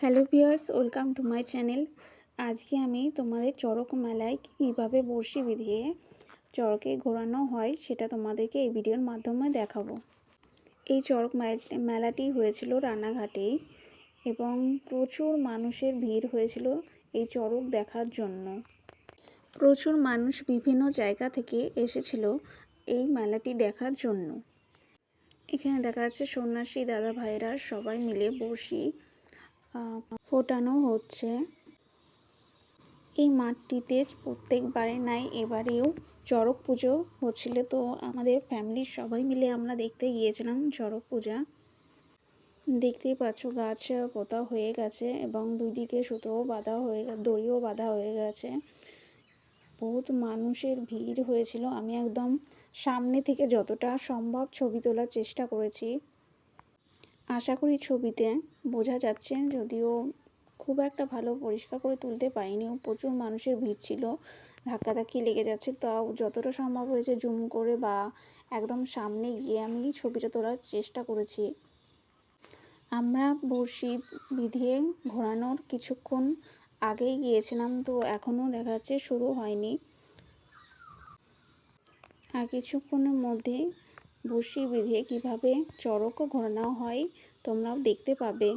Hello viewers, welcome to my channel. আজকে আমি তোমাদের চড়ক মেলায় কীভাবে বড়শি বিধিয়ে চড়কে ঘোরানো হয় সেটা তোমাদেরকে এই ভিডিওর মাধ্যমে দেখাবো। এই চড়ক মেলাটি হয়েছিল রানাঘাটেই এবং প্রচুর মানুষের ভিড় হয়েছিল এই চড়ক দেখার জন্য। প্রচুর মানুষ বিভিন্ন জায়গা থেকে এসেছিল এই মেলাটি দেখার জন্য। এখানে দেখা যাচ্ছে সন্ন্যাসী দাদা ভাইরা সবাই মিলে বড়শি ফোটানো হচ্ছে। এই মাঠটিতে প্রত্যেকবারে নাই, এবারেও চড়ক পুজো হচ্ছিল তো আমাদের ফ্যামিলির সবাই মিলে আমরা দেখতে গিয়েছিলাম চড়ক পূজা। দেখতেই পাচ্ছ গাছ পোতা হয়ে গেছে এবং দুই দিকে সুতোও বাঁধা হয়ে দড়িও বাঁধা হয়ে গেছে। বহুত মানুষের ভিড় হয়েছিল। আমি একদম সামনে থেকে যতটা সম্ভব ছবি তোলার চেষ্টা করেছি। আশা করি ছবিতে বোঝা যাচ্ছে, যদিও খুব একটা ভালো পরিষ্কার করে তুলতে পারিনি। প্রচুর মানুষের ভিড় ছিল, ধাক্কাধাক্কি লেগে যাচ্ছে। তাও যতটা সম্ভব হয়েছে জুম করে বা একদম সামনে গিয়ে আমি ছবিটা তোলার চেষ্টা করেছি। আমরা বড়শি বিধিয়ে ঘোরানোর কিছুক্ষণ আগেই গিয়েছিলাম, তো এখনও দেখা যাচ্ছে শুরু হয়নি। আর কিছুক্ষণের মধ্যেই বসি বেঁধে কীভাবে চড়কও ঘোরানো হয় তোমরাও দেখতে পাবে।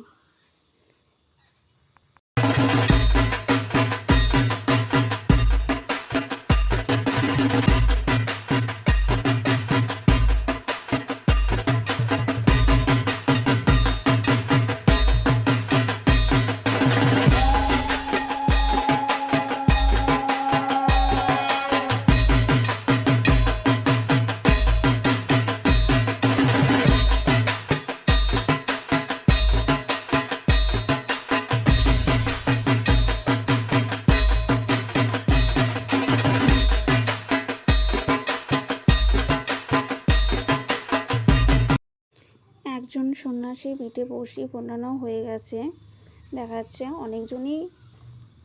সন্ন্যাসী পিঠে বড়শি ফোটানো হয়ে গেছে। দেখা যাচ্ছে অনেকজনই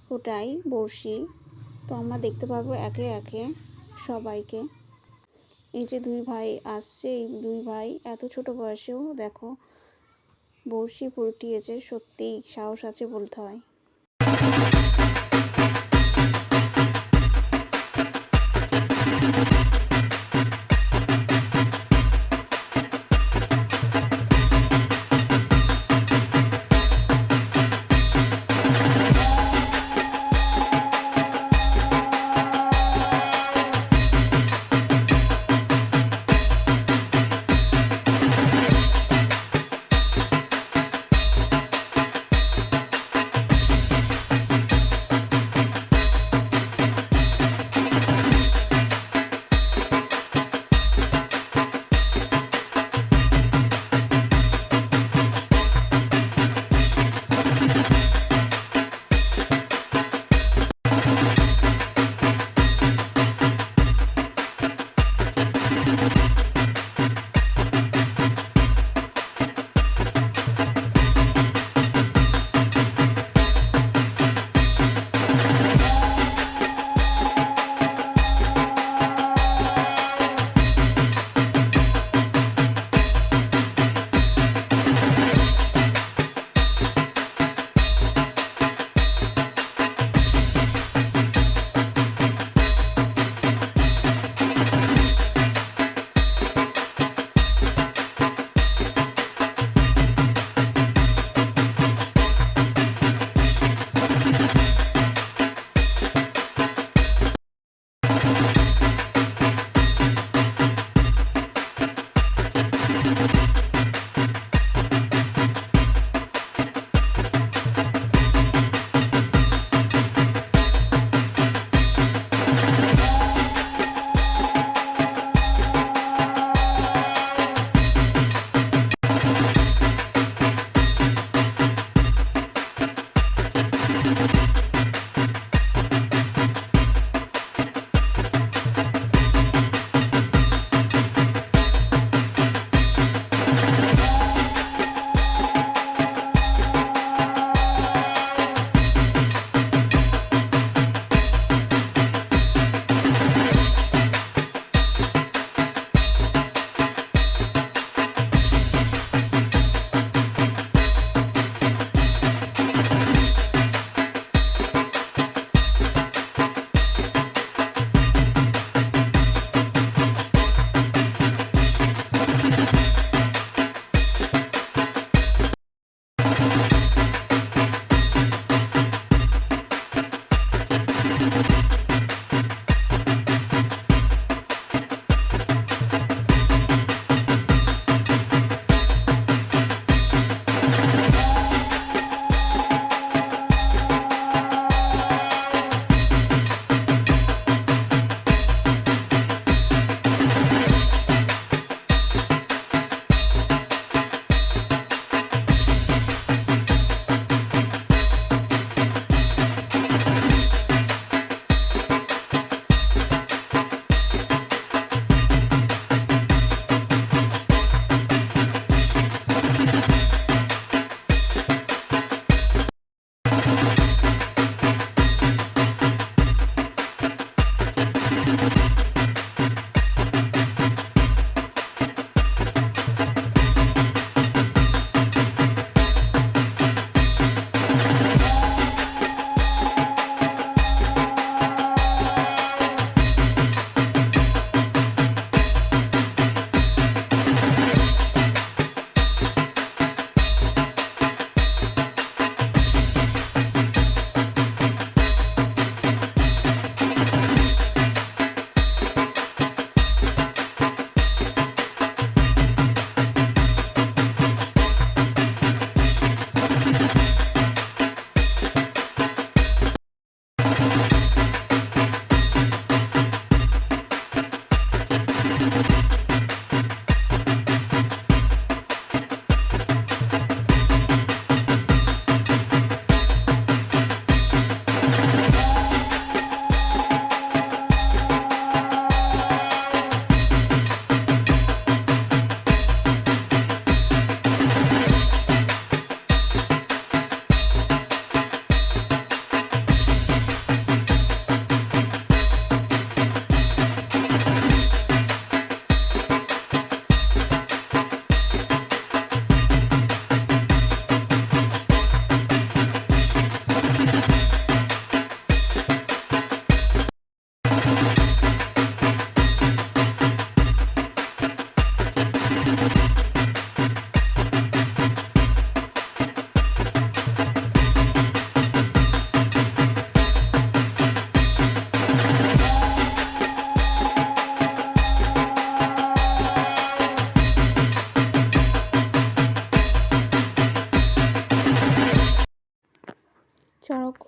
ফোটাই বড়শি। তো আমরা দেখতে পাবো একে একে সবাইকে। এই যে দুই ভাই আসছে, এই দুই ভাই এত ছোট বয়সেও দেখো বড়শি ফুটিয়েছে সত্যিই সাহস আছে বলতে হয়।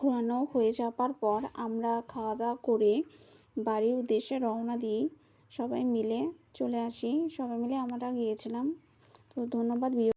ঘোরানো হয়ে যাবার পর আমরা খাওয়া দাওয়া করে বাড়ির উদ্দেশ্যে রওনা দিই। সবাই মিলে চলে আসি। সবাই মিলে আমরা গিয়েছিলাম। তো ধন্যবাদ